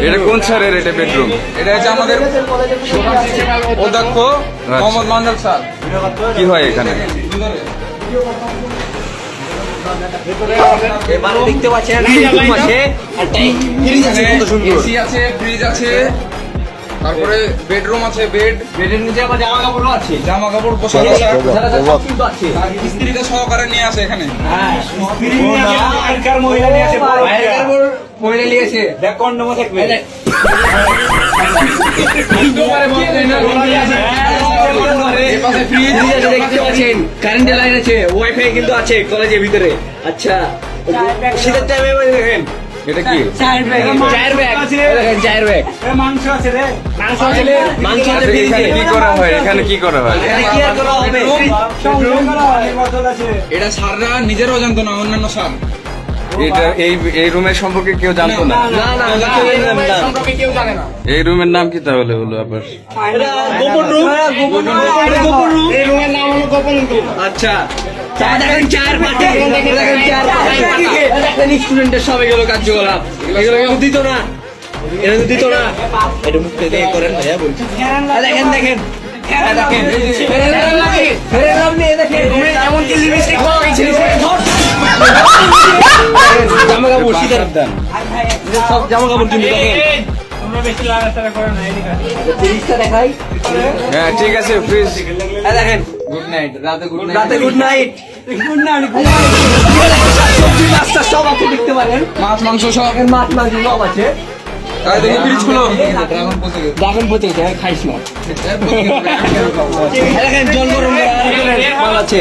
এটা কোন স্যারের এটা বেডরুম এটা হচ্ছে আমাদের অধ্যক্ষ মোহাম্মদ মান্দাল স্যার। কি হয় এখানে? দেখতে পাচ্ছেন আছে ফ্রিজ আছে তারপরে বেডরুম আছে বেড বেডের নিচে আবার জামা কাপড়ও আছে জামা কাপড় পোশাক সারা আছে। আর স্ত্রীকে সহকারে নিয়ে আসে এখানে। হ্যাঁ মহিলা নিয়ে আসে কাপড় পরে নিয়েছে দেখ থাকবে। কারেন্টের লাইন আছে ওয়াইফাই কিন্তু আছে কলেজের ভিতরে। আচ্ছা। শীতের টাইমে দেখেন। এটা কি? চায়ের ব্যাগ। চায়ের ব্যাগ। দেখেন চায়ের ব্যাগ। মাংস আছে রে। মাংস আছে। মাংস আছে এখানে ফ্রিজে। কি করা হয়? এখানে কি করা এখানে কি আর করা হবে? সংযোগ করা বোতল আছে। এটা সাররা জানতো না অন্যান্য সার। এটা এই এই রুমের সম্পর্কে কেউ জানতো না? না না আমরা কেউ জানতাম না। সম্পর্কে কেউ জানে না। এই রুমের নাম কি তাহলে হলো আবার? এটা গোপন রুম। গোপন রুম। এটা গোপন রুম। এই রুমের নাম হলো গোপন রুম। আচ্ছা। দেখেন চার পাটি দেখেন চার পাটি স্টুডেন্টের সবে গেল কার্যকলাপ। এগুলো কেউ দিত না। এটা তো দিত না। এটা মুখে দিয়ে করেন ভাইয়া বলছি। দেখেন দেখেন। জামা কাপড় শীতের। জামা কাপড় কিন্তু হ্যাঁ ঠিক আছে দেখেন। গুড নাইট রাতে গুড নাইট রাতে গুড নাইট গুড নাইট সব আপনি দেখতে পারেন। মাছ মাংস সব। এর মাছ মাংস সব আছে। তাই দেখি ফ্রিজ খুলো। ড্রাগন পচে গেছে। হ্যাঁ, খাইস না। জল গরম আছে।